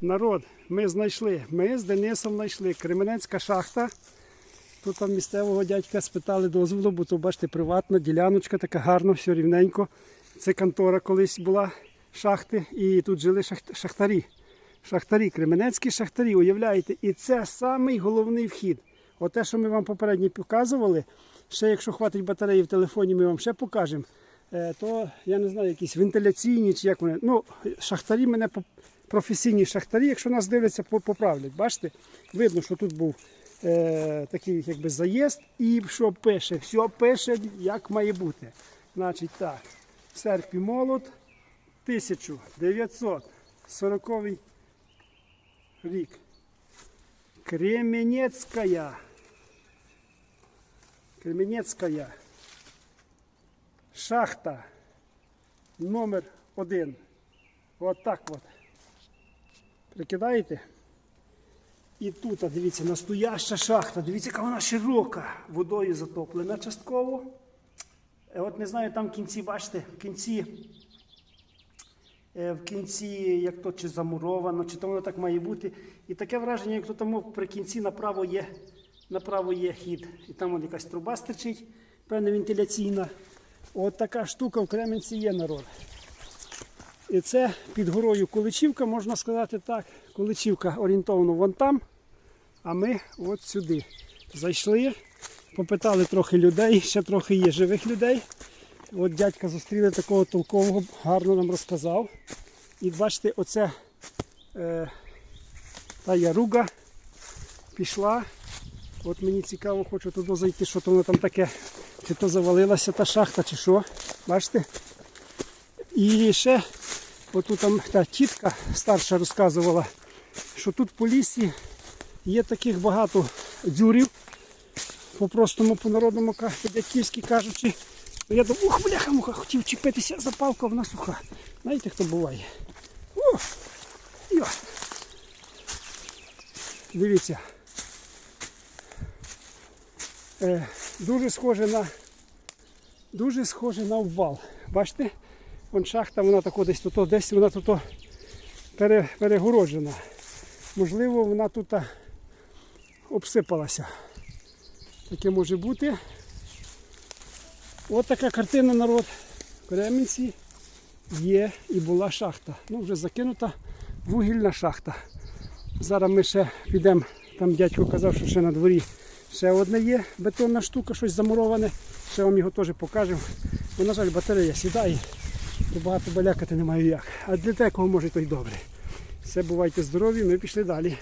Народ, ми знайшли. Ми з Денисом знайшли Кременецька шахта. Тут там місцевого дядька спитали дозволу, бо то бачите, приватна діляночка, така гарно, все рівненько. Це контора колись була шахти, і тут жили шахтарі. Шахтарі, кременецькі шахтарі, уявляєте, і це самий головний вхід. Оте, що ми вам попередньо показували, ще якщо хватить батареї в телефоні, ми вам ще покажемо. Е, То я не знаю, якісь вентиляційні чи як вони. Ну, шахтарі мене професійні шахтарі, якщо нас дивляться, поправлять. Бачите? Видно, що тут був е, такий якби заїзд, і що пише, все пише, як має бути. Значить так, серп і молот 1940 рік. Кременецкая. Кременецкая. Шахта номер один. От так от. Прикидаєте? І тут, дивіться, настояща шахта. Дивіться, яка вона широка. Водою затоплена частково. Е, От не знаю, там в кінці, бачите, в кінці, е, в кінці, як то чи замуровано, чи то воно так має бути. І таке враження, як то там при кінці направо є, направо є хід. І там вон якась труба стирчить, певна вентиляційна. От така штука в Кременці є народ. І це під горою Куличівка, можна сказати так. Куличівка орієнтовано вон там, а ми от сюди. Зайшли, попитали трохи людей, ще трохи є живих людей. От дядька зустріли такого толкового, гарно нам розказав. І бачите, оце е, та яруга пішла. От мені цікаво, хочу туди зайти, що воно там таке. Чи то завалилася та шахта, чи що. Бачите? І ще отут там та тітка старша розказувала, що тут по лісі є таких багато дзюрів, по-простому, по-народному, по-дядьківськи кажучи. Я думаю, ух, бляха муха, хотів чіпитися за палку, а вона суха. Знаєте, хто буває? О! Дивіться. Е, дуже схоже на дуже схоже на обвал. Бачите? Вон шахта, вона тако десь тут, десь вона тут пере, перегороджена. Можливо, вона тут обсипалася. Таке може бути. От така картина народ. В Кремінці є і була шахта. Ну, вже закинута вугільна шахта. Зараз ми ще підемо, там дядько казав, що ще на дворі ще одне є бетонна штука, щось замуроване. Ще вам його теж покажемо. Бо, на жаль, батарея сідає, то багато балякати немає як. А для декого може то й добре. Все, бувайте здорові, ми пішли далі.